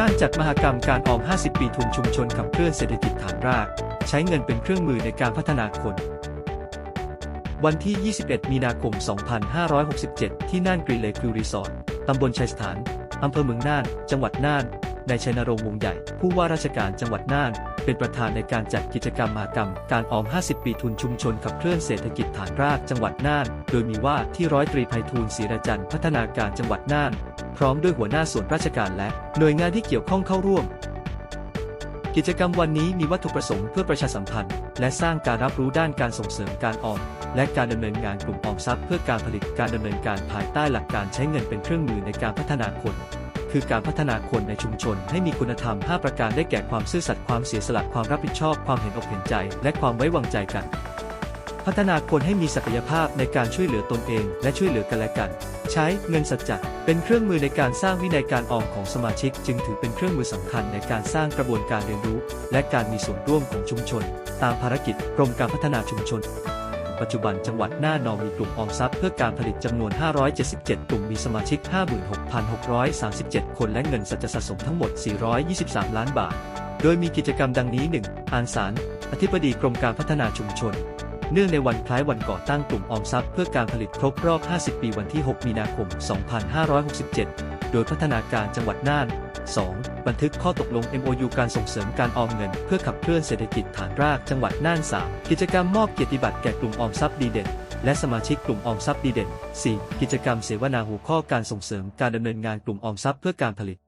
น่านจัดมหกรรมการออม 50 ปีทุนชุมชนขับเคลื่อนเศรษฐกิจฐานราก ใช้เงินเป็นเครื่องมือในการพัฒนาคน วันที่ 21 มีนาคม 2567 ที่น่านกรีเลคิวรีสอร์ทตำบลชัยสถาน อำเภอเมืองน่าน จังหวัดน่าน นายชัยนรงค์วงใหญ่ ผู้ว่าราชการจังหวัดน่าน เป็นประธานในการจัดกิจกรรมมหกรรม การออม 50 ปีทุนชุมชนขับเคลื่อนเศรษฐกิจฐานรากจังหวัดน่าน โดยมีว่าที่ร้อยตรีไพฑูรย์ศรีราจันทร์พัฒนาการจังหวัดน่าน พร้อมด้วยหัวหน้าส่วนราชการและหน่วยงานที่เกี่ยวข้องเข้าร่วม กิจกรรมวันนี้มีวัตถุประสงค์เพื่อประชาสัมพันธ์ และสร้างการรับรู้ด้านการส่งเสริมการออมและการดำเนินงานกลุ่มออมทรัพย์เพื่อการผลิตการดำเนินการภายใต้หลักการใช้เงินเป็นเครื่องมือในการพัฒนาคน คือการพัฒนาคนในชุมชนให้มีคุณธรรม 5 ประการได้แก่ความซื่อสัตย์ความเสียสละความรับผิดชอบความเห็นอกเห็นใจ และความไว้วางใจกัน พัฒนาคนให้มีศักยภาพในการช่วยเหลือตนเองและช่วยเหลือกันและกัน ใช้เงินสัจจะเป็นเครื่องมือในการสร้างวินัยการออมของสมาชิก จึงถือเป็นเครื่องมือสำคัญในการสร้างกระบวนการเรียนรู้ และการมีส่วนร่วมของชุมชน ตามภารกิจกรมการพัฒนาชุมชน ปัจจุบันจังหวัดน่านองมีกลุ่มออมทรัพย์เพื่อการผลิตจำนวน 577 กลุ่มมีสมาชิก 56,637 คนและเงินสัจจะสะสมทั้งหมด 423 ล้านบาท โดยมีกิจกรรมดังนี้ 1. อ่านสาร อธิบดีกรมการพัฒนาชุมชน เนื่องในวันคล้ายวันก่อตั้งกลุ่มออมทรัพย์เพื่อการผลิตครบรอบ 50 ปีวันที่ 6 มีนาคม 2567 โดยพัฒนาการจังหวัดน่าน 2. บันทึกข้อตกลง MOU การส่งเสริมการออมเงิน เพื่อขับเคลื่อนเศรษฐกิจฐานรากจังหวัดน่าน 3. กิจกรรมมอบเกียรติบัตรแก่กลุ่มออมทรัพย์ดีเด่น และสมาชิกกลุ่มออมทรัพย์ดีเด่น 4. กิจกรรมเสวนาหัวข้อการส่งเสริมการดำเนินงานกลุ่มออมทรัพย์เพื่อการผลิต